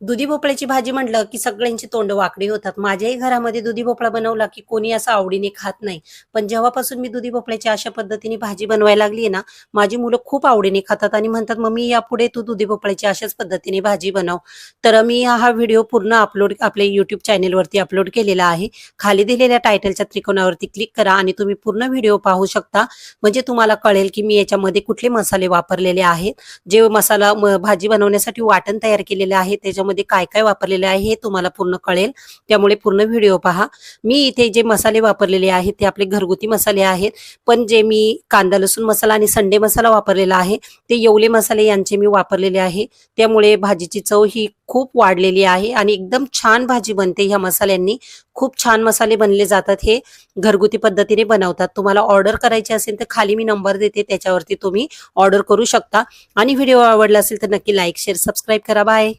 दुधी भोपळ्याची भाजी म्हटलं की सगळ्यांची तोंड वाकडी होतात. माझ्याही घरामध्ये दुधी भोपळा बनवला की कोणी असं आवडीने खात नाही. पण जेव्हापासून मी दुधी भोपळ्याची अशा पद्धतीने भाजी बनवायला लागली ना माझी मुलं खूप आवडीने खातात आणि म्हणतात मम्मी यापुढे तू दुधी भोपळ्याची अशाच पद्धतीने भाजी बनव. तर मी हा व्हिडिओ पूर्ण अपलोड आपल्या युट्यूब चॅनेलवरती अपलोड केलेला आहे. खाली दिलेल्या टायटलच्या त्रिकोणावरती क्लिक करा आणि तुम्ही पूर्ण व्हिडिओ पाहू शकता. म्हणजे तुम्हाला कळेल की मी याच्यामध्ये कुठले मसाले वापरलेले आहेत. जे मसाला भाजी बनवण्यासाठी वाटण तयार केलेले आहे त्याच्या त्याच्यामध्ये काय काय वापरलेले आहे हे तुम्हाला पूर्ण कळेल. त्यामुळे पूर्ण व्हिडिओ पहा. मी इथे जे मसाले वापरलेले आहेत ते आपले घरगुती मसाले आहेत. पण जे मी कांदा लसूण मसाला आणि संडे मसाला वापरलेला आहे ते येवले मसाले यांचे मी वापरलेले आहे. त्यामुळे भाजीची चव ही खूप वाढलेली आहे आणि एकदम छान भाजी बनते ह्या मसाल्यांनी. खूप छान मसाले बनले जातात हे. घरगुती पद्धतीने बनवतात. तुम्हाला ऑर्डर करायची असेल तर खाली मी नंबर देते त्याच्यावरती तुम्ही ऑर्डर करू शकता. आणि व्हिडिओ आवडला असेल तर नक्की लाईक शेअर सबस्क्राईब करा. बाय.